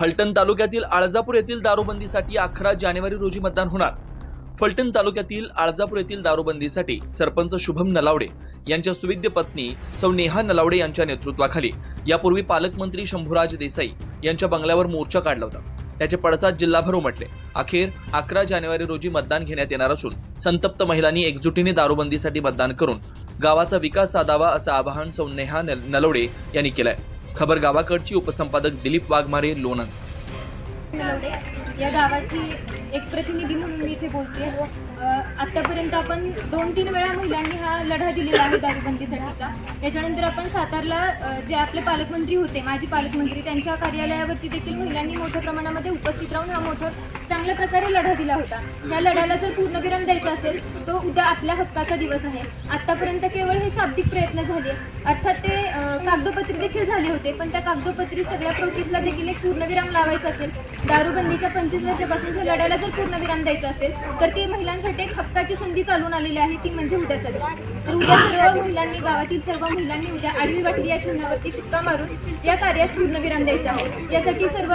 फलटण तालुक्यातील आळजापूर येथील दारूबंदीसाठी अकरा जानेवारी रोजी मतदान होणार. फलटण तालुक्यातील आळजापूर येथील दारूबंदीसाठी सरपंच शुभम नलावडे यांच्या सुविद्य पत्नी सौ नेहा नलावडे यांच्या नेतृत्वाखाली यापूर्वी पालकमंत्री शंभूराज देसाई यांच्या बंगल्यावर मोर्चा काढला होता. त्याचे पडसाद जिल्हाभर उमटले. अखेर अकरा जानेवारी रोजी मतदान घेण्यात येणार असून संतप्त महिलांनी एकजुटीने दारूबंदीसाठी मतदान करून गावाचा विकास साधावा असं आवाहन सौ नेहा नल- नलवडे यांनी केलं आहे खबर गावाकडची उपसंपादक दिलीप वाघमारे लोणंद. या गावाची एक प्रतिनिधी म्हणून मी इथे बोलते. आतापर्यंत आपण दोन तीन वेळा महिलांनी हा लढा दिलेला आहे दारूबंदीसाठीचा याच्यानंतर आपण सातारला जे आपले पालकमंत्री होते माजी पालकमंत्री त्यांच्या कार्यालयावरती देखील महिलांनी मोठ्या प्रमाणामध्ये उपस्थित राहून हा मोठा चांगल्या प्रकारे लढा दिला होता. या लढ्याला जर पूर्णविराम द्यायचा असेल तो उद्या आपल्या हक्काचा दिवस आहे. आतापर्यंत केवळ हे शाब्दिक प्रयत्न झाले. अर्थात ते कागदोपत्री देखील झाले होते पण त्या कागदोपत्री सगळ्या प्रोसेसला देखील एक पूर्णविराम लावायचा असेल. दारूबंदीच्या पंचवीस वर्षापासूनच्या लढ्याला जर पूर्णविराम द्यायचा असेल तर ती महिलांसाठी एक हक्काची संधी चालून आलेली आहे ती म्हणजे उद्याचा दिवस तर उद्या सर्व महिलांनी गावातील सर्व महिलांनी उद्या आडवी वाटली या चिन्हावरती शिक्का मारून या कार्यास पूर्णविराम द्यायचा आहे. यासाठी सर्व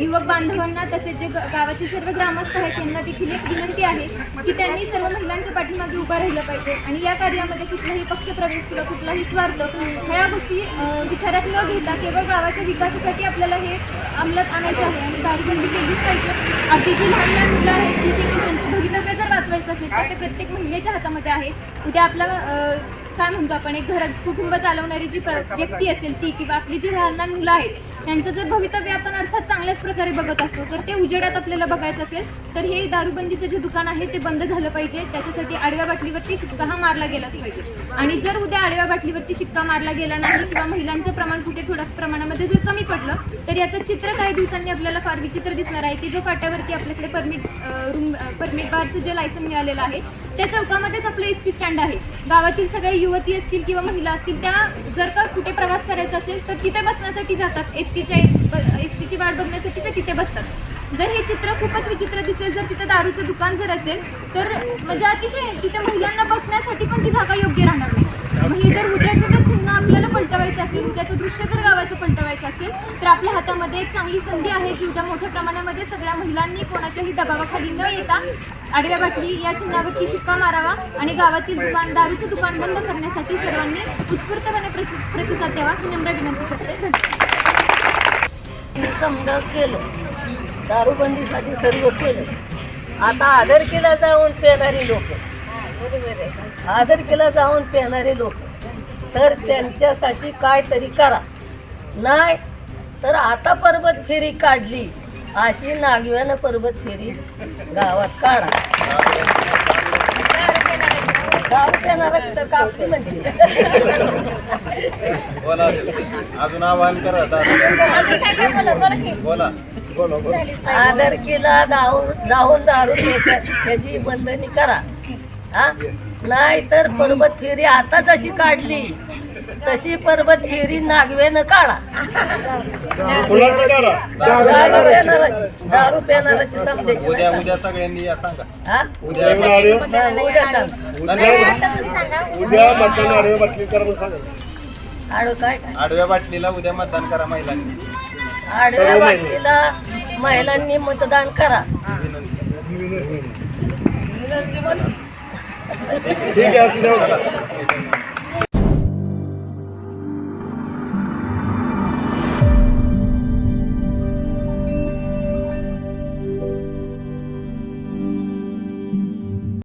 युवक बांधवांना तसेच जे गावातील सर्व ग्रामस्थ आहेत त्यांना देखील एक विनंती आहे की त्यांनी सर्व महिलांच्या पाठीमागे उभं राहिलं पाहिजे आणि या कार्यामध्ये कुठलाही पक्षप्रवेश किंवा कुठलाही स्वार्थ ह्या गोष्टी विचारात न घेता केवळ गावाच्या विकासासाठी आपल्याला हे अंमलात आणायचं आहे आणि दारूबंदी केलीच पाहिजे. अगदी जी लहान लहान मुलं आहेत ती की त्यांचं भवितव्य जर वाचवायचं असेल तर ते प्रत्येक महिलेच्या हातामध्ये आहे. उद्या आपला काय म्हणतो आपण एक घर कुटुंब चालवणारी जी व्यक्ती असेल ती किंवा आपली जी लहान लहान मुलं आहेत त्यांचं जर भवितव्य आपण अर्थात चांगल्याच प्रकारे बघत असतो तर ते उजेडात आपल्याला बघायचं असेल तर हे दारूबंदीचं जे दुकान आहे ते बंद झालं पाहिजे. त्याच्यासाठी आडव्या बाटलीवरती शिक्का हा मारला गेलाच पाहिजे. आणि जर उद्या आडव्या बाटलीवरती शिक्का मारला गेला नाही किंवा महिलांचं प्रमाण कुठे थोड्या प्रमाणामध्ये जर कमी पडलं तर याचं चित्र काही दिवसांनी आपल्याला फार विचित्र दिसणार आहे. की जो फाट्यावरती आपल्याकडे परमिट रूम परमिट बारचं जे लायसन मिळालेलं आहे त्या चौकामध्येच आपलं एस टी स्टँड आहे. गावातील सगळ्या युवती असतील किंवा महिला असतील त्या जर का कुठे प्रवास करायचा असेल तर तिथे बसण्यासाठी जातात. एस टीच्या एस टीची वाट बघण्यासाठी ते तिथे बसतात. जर हे चित्र खूपच विचित्र दिसेल जर तिथं दारूचं दुकान जर असेल तर म्हणजे अतिशय तिथे महिलांना बसण्यासाठी पण ती जागा योग्य राहणार नाही. मग हे जर उद्याचं जर चिन्ह आपल्याला पलटवायचं असेल उद्याचं दृश्य जर गावाचं करायचं असेल तर आपल्या हातामध्ये एक चांगली संधी आहे. की उद्या मोठ्या प्रमाणामध्ये सगळ्या महिलांनी कोणाच्याही दबावाखाली न येता आडव्या बाटली या चिन्हावरती शिक्का मारावा आणि गावातील दुकान दारूचं दुकान बंद करण्यासाठी सर्वांनी उत्स्फूर्तपणे प्रति प्रतिसाद द्यावा. ही नम्र विनंती करते. धन्यवाद. समजा केलं दारूबंदीसाठी सर्व केलं. आता आदर केला जाऊन पेणारी लोक. आदर केला जाऊन पेणारे लोक. तर त्यांच्यासाठी काय तरी करा. नाही तर आता पर्वत फेरी काढली. अशी नागव्यानं पर्वत फेरी गावात काढा बोला अजून आवाहन करा दादा. बोला आदर केला जाऊन जाऊन दारू देतात त्याची बंधनी करा. हा? नाही तर पर्वत फेरी आता जशी काढली. तशी पर्वत फेरी नागवेनं काढा. दारू पेणाराची दारू समजायची उद्या उद्या सगळ्यांनी या सांगा. हा? उद्या उद्या सांग. उद्या मतदान आडव्या बाटली करा म्हणून सांगा. आडो काय? काय आडव्या बाटलीला उद्या मतदान करा महिलांनी. आडव्या बाटलीला महिलांनी मतदान करा. ठीक आहे असू द्या.